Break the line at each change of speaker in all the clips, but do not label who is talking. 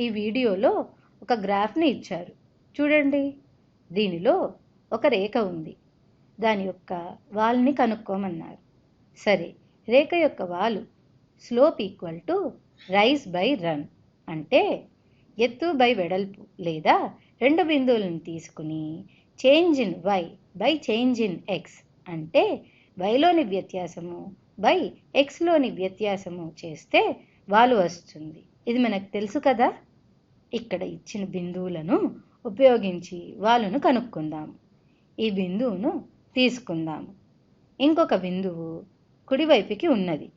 ఈ వీడియోలో ఒక గ్రాఫ్ని ఇచ్చారు. చూడండి దీనిలో ఒక రేఖ ఉంది. దాని యొక్క వాల్ని కనుక్కోమన్నారు. సరే రేఖ యొక్క వాలు slope equal to rise by run అంటే ఎత్తు బై వెడల్పు లేదా రెండు బిందువులను తీసుకుని change in Y by change in X అంటే వైలోని వ్యత్యాసము బై ఎక్స్లోని వ్యత్యాసము చేస్తే వాలు వస్తుంది. ఇది మనకు తెలుసు కదా? ఇక్కడ ఇచ్చిన బిందువులను ఉపయోగించి వాలును కనుక్కుందాము ఈ బిందువును తీసుకుందాము ఇంకొక బిందువు కుడివైపుకి ఉన్నది.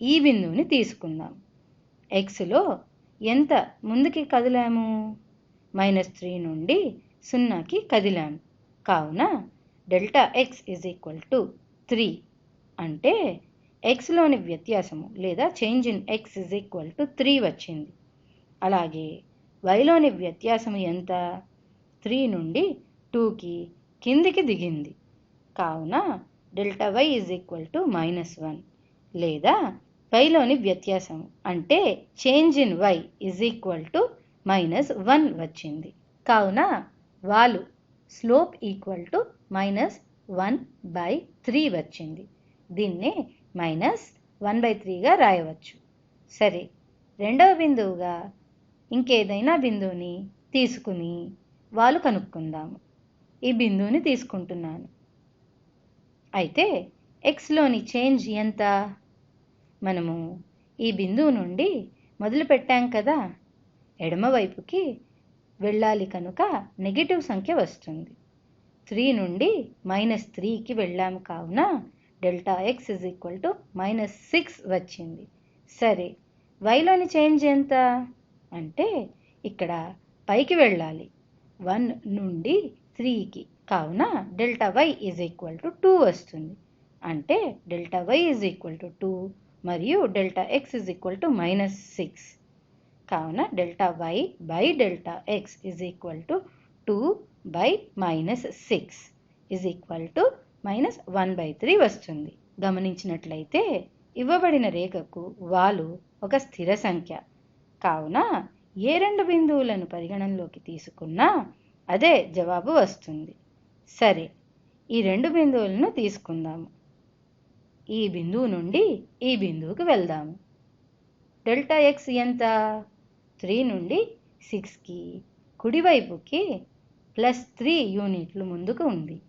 ఈ బిందువుని తీసుకుందాం. ఎక్స్లో ఎంత ముందుకి కదిలాము? మైనస్ త్రీ నుండి సున్నాకి కదిలాము కావున delta X is equal to three అంటే ఎక్స్లోని వ్యత్యాసము లేదా change in X is equal to three వచ్చింది. అలాగే వైలోని వ్యత్యాసం ఎంత? త్రీ నుండి టూకి కిందికి దిగింది. కావున delta Y is equal to minus one. లేదా వైలోని వ్యత్యాసం అంటే change in Y is equal to minus one వచ్చింది. కావున వాలు slope equal to minus one by three వచ్చింది. దీన్నే మైనస్ వన్ బై త్రీగా రాయవచ్చు. సరే రెండవ బిందువుగా ఇంకేదైనా బిందువుని తీసుకుని వాళ్ళు కనుక్కుందాము. ఈ బిందువుని తీసుకుంటున్నాను. అయితే ఎక్స్లోని చేంజ్ ఎంత? మనము ఈ బిందువు నుండి మొదలు పెట్టాం కదా ఎడమవైపుకి వెళ్ళాలి కనుక నెగిటివ్ సంఖ్య వస్తుంది. త్రీ నుండి మైనస్ త్రీకి వెళ్ళాము కావున delta X is equal to minus six వచ్చింది. సరే వైలోని చేంజ్ ఎంత? అంటే ఇక్కడ పైకి వెళ్ళాలి. వన్ నుండి త్రీకి. కావున delta Y is equal to two వస్తుంది. అంటే delta Y is equal to two మరియు delta X is equal to minus six. కావున delta Y by delta X is equal to two by minus six is equal to minus one by three వస్తుంది. గమనించినట్లయితే ఇవ్వబడిన రేఖకు వాలు ఒక స్థిర సంఖ్య. కావున ఏ రెండు బిందువులను పరిగణనలోకి తీసుకున్నా అదే జవాబు వస్తుంది. సరే ఈ రెండు బిందువులను తీసుకుందాము. ఈ బిందువు నుండి ఈ బిందువుకు వెళ్దాము. డెల్టా ఎక్స్ ఎంత? త్రీ నుండి సిక్స్కి కుడివైపుకి ప్లస్ త్రీ యూనిట్లు ముందుకు ఉంది.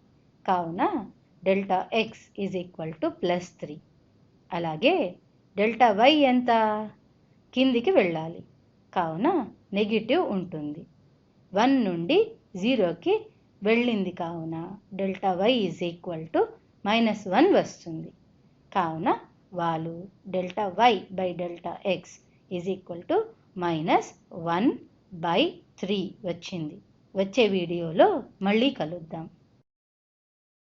కావున delta X is equal to plus three. అలాగే డెల్టా వై ఎంత? కిందికి వెళ్ళాలి. కావున నెగిటివ్ ఉంటుంది. వన్ నుండి జీరోకి వెళ్ళింది కావున delta Y is equal to minus one వస్తుంది. కావున వాలు delta Y by delta X is equal to minus one by three వచ్చింది. వచ్చే వీడియోలో మళ్ళీ కలుద్దాం.